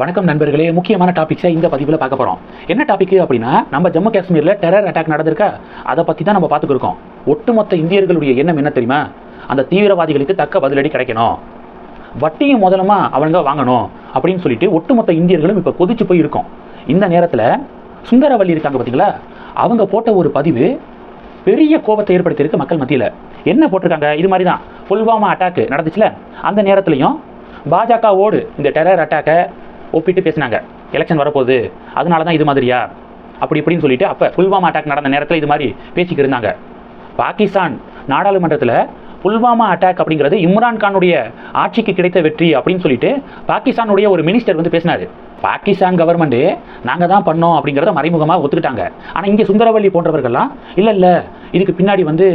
வணக்கம் நண்பர்களே முக்கியமான டாபிக்ஸை இந்த பதிவில் பார்க்க போகிறோம் என்ன டாபிக் அப்படின்னா நம்ம ஜம்மு காஷ்மீரில் டெரர் அட்டாக் நடந்திருக்கா? அதை பற்றி தான் நம்ம பார்த்துக்கிருக்கோம் ஒட்டுமொத்த இந்தியர்களுடைய எண்ணம் என்ன தெரியுமா? அந்த தீவிரவாதிகளுக்கு தக்க பதிலடி கிடைக்கணும். வட்டியும் முதலமா அவங்க வாங்கணும் அப்படின்னு சொல்லிட்டு ஒட்டுமொத்த இந்தியர்களும் இப்போ கொதிச்சு போய் இருக்கோம். இந்த நேரத்தில் சுந்தரவல்லி இருக்காங்க பார்த்தீங்களா அவங்க போட்ட ஒரு பதிவு பெரிய கோபத்தை ஏற்படுத்தியிருக்கு மக்கள் மத்தியில். என்ன போட்டிருக்காங்க? இது மாதிரி தான் புல்வாமா அட்டாக்கு நடந்துச்சுல? அந்த நேரத்துலையும் பாஜகவோடு இந்த டெரர் அட்டாக்கை ஒப்பிட்டு பேசினாங்க. எலெக்ஷன் வரப்போகுது. அதனால தான் இது மாதிரியா? அப்படி இப்படின்னு சொல்லிட்டு அப்போ புல்வாமா அட்டாக் நடந்த நேரத்தில் இது மாதிரி பேசிக்கிட்டு இருந்தாங்க. பாகிஸ்தான் நாடாளுமன்றத்தில் புல்வாமா அட்டாக் அப்படிங்கிறது இம்ரான் கானுடைய ஆட்சிக்கு கிடைத்த வெற்றி அப்படின்னு சொல்லிட்டு பாகிஸ்தானுடைய ஒரு மினிஸ்டர் வந்து பேசினாரு. பாகிஸ்தான் கவர்மெண்ட்டு நாங்கள் தான் பண்ணோம் அப்படிங்கிறத மறைமுகமாக ஒத்துக்கிட்டாங்க. ஆனால் இங்கே சுந்தரவல்லி போன்றவர்கள்லாம் இல்லை இல்லை இதுக்கு பின்னாடி வந்து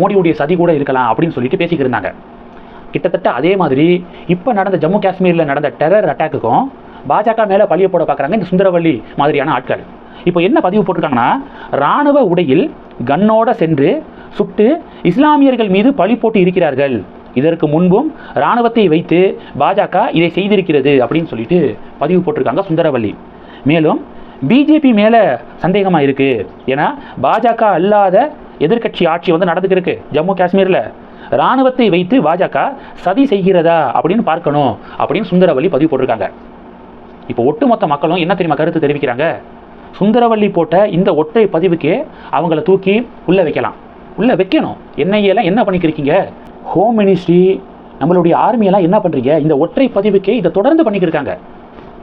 மோடியுடைய சதி கூட இருக்கலாம் அப்படின்னு சொல்லிட்டு பேசிக்கிட்டு இருந்தாங்க. கிட்டத்தட்ட அதே மாதிரி இப்போ நடந்த ஜம்மு காஷ்மீரில் நடந்த டெரர் அட்டாக்குக்கும் பாஜக மேலே பழிய போட பார்க்குறாங்க இந்த சுந்தரவள்ளி மாதிரியான ஆட்கள். இப்போ என்ன பதிவு போட்டிருக்காங்கன்னா ராணுவ உடையில் கன்னோட சென்று சுட்டு இஸ்லாமியர்கள் மீது பழி போட்டு இருக்கிறார்கள். இதற்கு முன்பும் ராணுவத்தை வைத்து பாஜக இதை செய்திருக்கிறது அப்படின்னு சொல்லிட்டு பதிவு போட்டிருக்காங்க சுந்தரவல்லி மேலும் பிஜேபி மேலே சந்தேகமாக இருக்குது ஏன்னா பாஜக அல்லாத எதிர்க்கட்சி ஆட்சி வந்து நடந்துக்கிருக்கு ஜம்மு காஷ்மீரில். ராணுவத்தை வைத்து பாஜக சதி செய்கிறதா அப்படின்னு பார்க்கணும் அப்படின்னு சுந்தரவல்லி பதிவு போட்டிருக்காங்க. இப்போ ஒட்டுமொத்த மக்களும் என்ன தெரியுமா கருத்து தெரிவிக்கிறாங்க? சுந்தரவல்லி போட்ட இந்த ஒற்றை பதிவுக்கே அவங்கள தூக்கி உள்ளே வைக்கலாம். உள்ளே வைக்கணும். என்ஐஏலாம் என்ன பண்ணிக்கிருக்கீங்க? ஹோம் மினிஸ்ட்ரி நம்மளுடைய ஆர்மியெல்லாம் என்ன பண்ணுறீங்க இந்த ஒற்றை பதிவுக்கே இதை தொடர்ந்து பண்ணிக்கிருக்காங்க.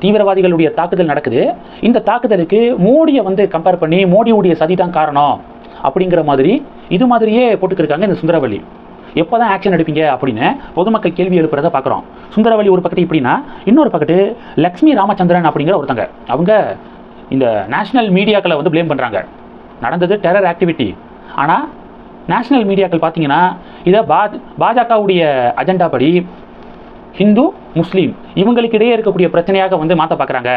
தீவிரவாதிகளுடைய தாக்குதல் நடக்குது. இந்த தாக்குதலுக்கு மோடியை வந்து கம்பேர் பண்ணி மோடியுடைய சதி தான் காரணம். அப்படிங்கிற மாதிரி இது மாதிரியே போட்டுக்கிருக்காங்க இந்த சுந்தரவல்லி எப்போ தான் ஆக்ஷன் எடுப்பீங்க அப்படின்னு பொதுமக்கள் கேள்வி எழுப்புறதை பார்க்குறோம். சுந்தரவழி ஒரு பக்கத்து இப்படின்னா இன்னொரு பக்கத்து லக்ஷ்மி ராமச்சந்திரன் அப்படிங்கிற ஒருத்தங்க. அவங்க இந்த நேஷனல் மீடியாக்களை வந்து ப்ளேம் பண்ணுறாங்க நடந்தது டெரர் ஆக்டிவிட்டி ஆனால் நேஷனல் மீடியாக்கள் பார்த்தீங்கன்னா இதை பா பாஜகவுடைய அஜெண்டா படி ஹிந்து முஸ்லீம் இவங்களுக்கு இடையே இருக்கக்கூடிய பிரச்சனையாக வந்து மாற்ற பார்க்குறாங்க.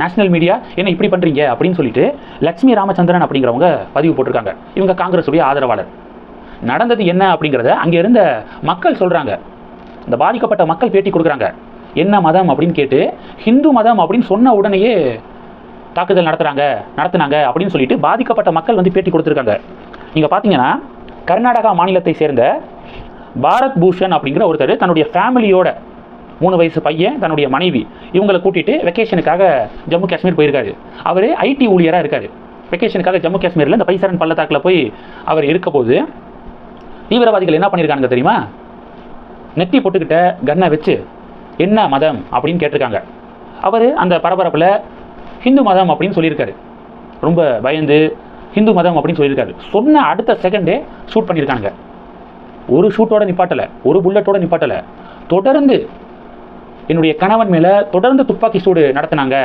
நேஷனல் மீடியா என்ன இப்படி பண்ணுறீங்க அப்படின்னு சொல்லிட்டு லக்ஷ்மி ராமச்சந்திரன் அப்படிங்கிறவங்க பதிவு போட்டிருக்காங்க. இவங்க காங்கிரஸுடைய ஆதரவாளர். நடந்தது என்ன அப்படிங்கிறத அங்கே இருந்த மக்கள் சொல்கிறாங்க இந்த பாதிக்கப்பட்ட மக்கள் பேட்டி கொடுக்குறாங்க. என்ன மதம் அப்படின்னு கேட்டு ஹிந்து மதம் அப்படின்னு சொன்ன உடனேயே தாக்குதல் நடத்துகிறாங்க நடத்துனாங்க அப்படின்னு சொல்லிட்டு பாதிக்கப்பட்ட மக்கள் வந்து பேட்டி கொடுத்துருக்காங்க. நீங்கள் பார்த்தீங்கன்னா கர்நாடகா மாநிலத்தை சேர்ந்த பாரத் பூஷன் அப்படிங்கிற ஒருத்தர் தன்னுடைய ஃபேமிலியோட மூணு வயசு பையன் தன்னுடைய மனைவி இவங்களை கூட்டிகிட்டு வெக்கேஷனுக்காக ஜம்மு காஷ்மீர் போயிருக்காரு. அவர் ஐடி ஊழியராக இருக்கார். வெக்கேஷனுக்காக ஜம்மு காஷ்மீரில் இந்த பைசரன் பள்ளத்தாக்கில் போய் அவர் இருக்க போது தீவிரவாதிகள் என்ன பண்ணியிருக்காங்க தெரியுமா? நெத்தி போட்டுக்கிட்ட கன்னை வச்சு என்ன மதம் அப்படின்னு கேட்டிருக்காங்க. அவர் அந்த பரபரப்பில் ஹிந்து மதம் அப்படின்னு சொல்லியிருக்காரு. ரொம்ப பயந்து ஹிந்து மதம் அப்படின்னு சொல்லியிருக்காரு. சொன்ன அடுத்த செகண்டே ஷூட் பண்ணியிருக்காங்க ஒரு ஷூட்டோட நிப்பாட்டலை ஒரு புல்லட்டோட நிப்பாட்டலை. தொடர்ந்து என்னுடைய கணவன் மேலே தொடர்ந்து துப்பாக்கி சூடு நடத்தினாங்க.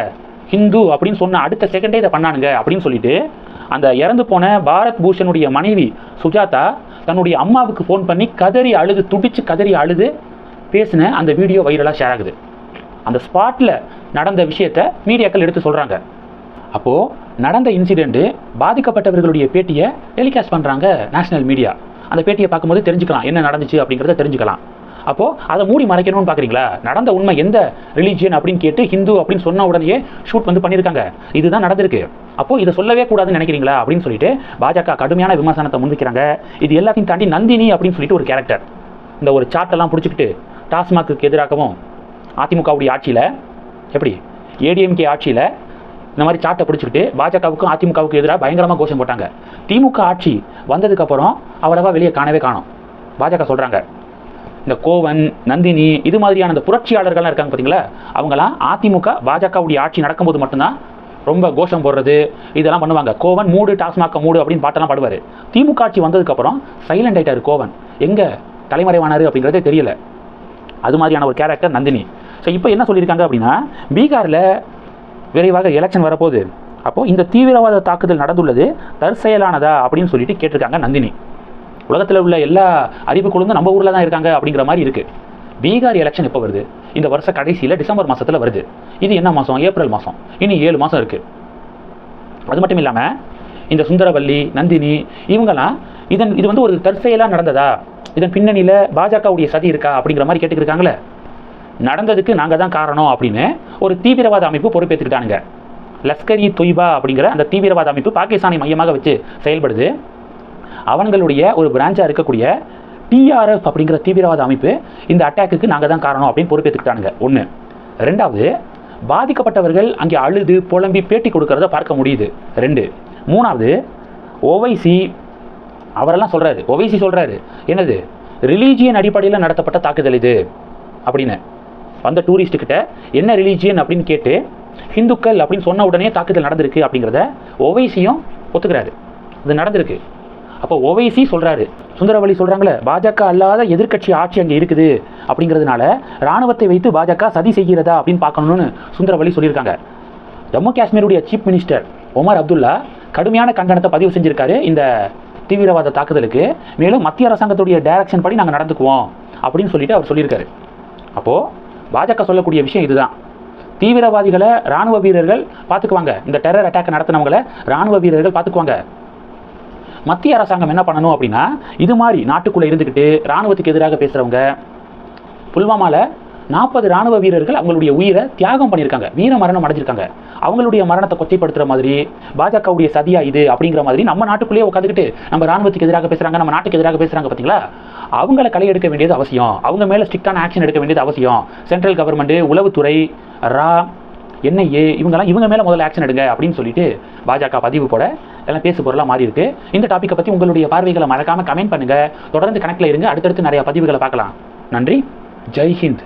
ஹிந்து அப்படின்னு சொன்ன அடுத்த செகண்டே இதை பண்ணானுங்க அப்படின்னு சொல்லிட்டு அந்த இறந்து போன பாரத் பூஷனுடைய மனைவி சுஜாதா தன்னுடைய அம்மாவுக்கு ஃபோன் பண்ணி கதறி அழுது துடிச்சு கதறி அழுது பேசின அந்த வீடியோ வைரலாக ஷேர் ஆகுது. அந்த ஸ்பாட்டில் நடந்த விஷயத்த மீடியாக்கள் எடுத்து சொல்கிறாங்க அப்போது நடந்த இன்சிடெண்ட்டு பாதிக்கப்பட்டவர்களுடைய பேட்டியை டெலிகாஸ்ட் பண்ணுறாங்க நேஷனல் மீடியா அந்த பேட்டியை பார்க்கும்போது தெரிஞ்சுக்கலாம் என்ன நடந்துச்சு அப்படிங்கிறத தெரிஞ்சுக்கலாம். அப்போது அதை மூடி மறைக்கணும்னு பார்க்குறீங்களா? நடந்த உண்மை எந்த ரிலீஜியன் அப்படின்னு கேட்டு ஹிந்து அப்படின்னு சொன்ன உடனே ஷூட் வந்து பண்ணியிருக்காங்க. இதுதான் நடந்திருக்கு. அப்போது இதை சொல்லவே கூடாதுன்னு நினைக்கிறீங்களா அப்படின்னு சொல்லிட்டு பாஜக கடுமையான விமர்சனத்தை முன்வைக்கிறாங்க. இது எல்லாத்தையும் தாண்டி நந்தினி அப்படின்னு சொல்லிட்டு ஒரு கேரக்டர் இந்த ஒரு சாட்டெல்லாம் பிடிச்சிக்கிட்டு டாஸ்மாக்கு எதிராகவும் அதிமுகவுடைய ஆட்சியில் எப்படி? ஏடிஎம்கே ஆட்சியில் இந்த மாதிரி சாட்டை பிடிச்சிக்கிட்டு பாஜகவுக்கும் அதிமுகவுக்கும் எதிராக பயங்கரமாக கோஷம் போட்டாங்க. திமுக ஆட்சி வந்ததுக்கப்புறம் அவ்வளவா வெளியே காணவே காணும். பாஜக சொல்கிறாங்க இந்த கோவன் நந்தினி இது மாதிரியான அந்த புரட்சியாளர்கள்லாம் இருக்காங்க பார்த்தீங்களா அவங்களாம் அதிமுக பாஜகவுடைய ஆட்சி நடக்கும்போது மட்டும்தான் ரொம்ப கோஷம் போடுறது இதெல்லாம் பண்ணுவாங்க. கோவன் மூடு டாஸ்மாக்க மூடு அப்படின்னு பாட்டெல்லாம் பாடுவார். திமுக ஆட்சி வந்ததுக்கப்புறம் சைலண்ட் ஆகிட்டார் கோவன். எங்கே தலைமறைவானார் அப்படிங்கிறதே தெரியல. அது மாதிரியான ஒரு கேரக்டர் நந்தினி. ஸோ இப்போ என்ன சொல்லியிருக்காங்க அப்படின்னா பீகாரில் விரைவாக எலெக்ஷன் வரப்போகுது. அப்போது இந்த தீவிரவாத தாக்குதல் நடந்துள்ளது தற்செயலானதா அப்படின்னு சொல்லிட்டு கேட்டிருக்காங்க நந்தினி. உலகத்தில் உள்ள எல்லா அறிவு குழுந்தும் நம்ம ஊரில் தான் இருக்காங்க அப்படிங்கிற மாதிரி இருக்குது பீகார் எலெக்ஷன் எப்போ வருது? இந்த வருஷ கடைசியில் டிசம்பர் மாதத்தில் வருது. இது என்ன மாதம் ஏப்ரல் மாதம் இனி ஏழு மாதம் இருக்குது அது மட்டும் இல்லாமல் இந்த சுந்தரவல்லி நந்தினி இவங்கெல்லாம் இதன் இது வந்து ஒரு தற்செயலாக நடந்ததா? இதன் பின்னணியில் பாஜகவுடைய சதி இருக்கா? அப்படிங்கிற மாதிரி கேட்டுக்கிருக்காங்களே. நடந்ததுக்கு நாங்கள் தான் காரணம் அப்படின்னு ஒரு தீவிரவாத அமைப்பு பொறுப்பேற்றுக்கிட்டானுங்க லஷ்கர் இ தொய்பா அப்படிங்கிற அந்த தீவிரவாத அமைப்பு பாகிஸ்தானை மையமாக வச்சு செயல்படுது. அவங்களுடைய ஒரு பிரான்ச்சாக இருக்கக்கூடிய டிஆர்எஃப் அப்படிங்கிற தீவிரவாத அமைப்பு இந்த அட்டாக்குக்கு நாங்கள் தான் காரணம் அப்படின்னு பொறுப்பேற்றுக்கிட்டானுங்க ஒன்று ரெண்டாவது பாதிக்கப்பட்டவர்கள் அங்கே அழுது புலம்பி பேட்டி கொடுக்கறத பார்க்க முடியுது. ரெண்டு. மூணாவது ஓவைசி அவரெல்லாம் சொல்கிறாரு ஓவைசி சொல்கிறாரு என்னது? ரிலீஜியன் அடிப்படையில் நடத்தப்பட்ட தாக்குதல் இது. அப்படின்னு. வந்த டூரிஸ்ட்டுக்கிட்ட என்ன ரிலீஜியன் அப்படின்னு கேட்டு ஹிந்துக்கள் அப்படின்னு சொன்ன உடனே தாக்குதல் நடந்திருக்கு அப்படிங்கிறத ஓவைசியும் ஒத்துக்கிறாரு. இது நடந்திருக்கு. அப்போ ஓவைசி சொல்கிறாரு சுந்தரவழி சொல்கிறாங்களே பாஜக அல்லாத எதிர்க்கட்சி ஆட்சி அங்கே இருக்குது. அப்படிங்கிறதுனால ராணுவத்தை வைத்து பாஜக சதி செய்கிறதா அப்படின்னு பார்க்கணும்னு சுந்தரவழி சொல்லியிருக்காங்க. ஜம்மு காஷ்மீருடைய சீஃப் மினிஸ்டர் ஒமர் அப்துல்லா கடுமையான கண்டனத்தை பதிவு செஞ்சிருக்காரு இந்த தீவிரவாத தாக்குதலுக்கு. மேலும் மத்திய அரசாங்கத்துடைய டைரக்ஷன் படி நாங்கள் நடந்துக்குவோம் அப்படின்னு சொல்லிட்டு அவர் சொல்லியிருக்காரு. அப்போது பாஜக சொல்லக்கூடிய விஷயம் இதுதான். தீவிரவாதிகளை ராணுவ வீரர்கள் பார்த்துக்குவாங்க. இந்த டெரர் அட்டாக் நடத்தினவங்களை ராணுவ வீரர்கள் பார்த்துக்குவாங்க. மத்திய அரசாங்கம் என்ன பண்ணணும் அப்படின்னா இது மாதிரி நாட்டுக்குள்ளே இருந்துக்கிட்டு ராணுவத்துக்கு எதிராக பேசுகிறவங்க புல்வாமாவில் நாற்பது ராணுவ வீரர்கள் அவங்களுடைய உயிரை தியாகம் பண்ணியிருக்காங்க. வீர மரணம் அடைஞ்சிருக்காங்க. அவங்களுடைய மரணத்தை கொச்சைப்படுத்துகிற மாதிரி பாஜகவுடைய சதியா இது அப்படிங்கிற மாதிரி நம்ம நாட்டுக்குள்ளேயே உட்காந்துக்கிட்டு நம்ம ராணுவத்துக்கு எதிராக பேசுகிறாங்க நம்ம நாட்டுக்கு எதிராக பேசுகிறாங்க பார்த்தீங்களா அவங்கள களை எடுக்க வேண்டியது அவசியம். அவங்க மேலே ஸ்ட்ரிக்டான ஆக்ஷன் எடுக்க வேண்டியது அவசியம். சென்ட்ரல் கவர்மெண்ட்டு உளவுத்துறை ரா என்ஐஏ இவங்கெல்லாம் இவங்க மேலே முதல்ல ஆக்ஷன் எடுங்க அப்படின்னு சொல்லிட்டு பாஜக பதிவு போட எல்லாம் பேசு பொருளாக மாறி இருக்கு. இந்த டாப்பிக்கை பற்றி உங்களுடைய பார்வைகளை மறக்காமல் கமெண்ட் பண்ணுங்கள் தொடர்ந்து கணக்கில் இருங்க. அடுத்தடுத்து நிறைய பதிவுகளை பார்க்கலாம். நன்றி. ஜெய் ஹிந்த்.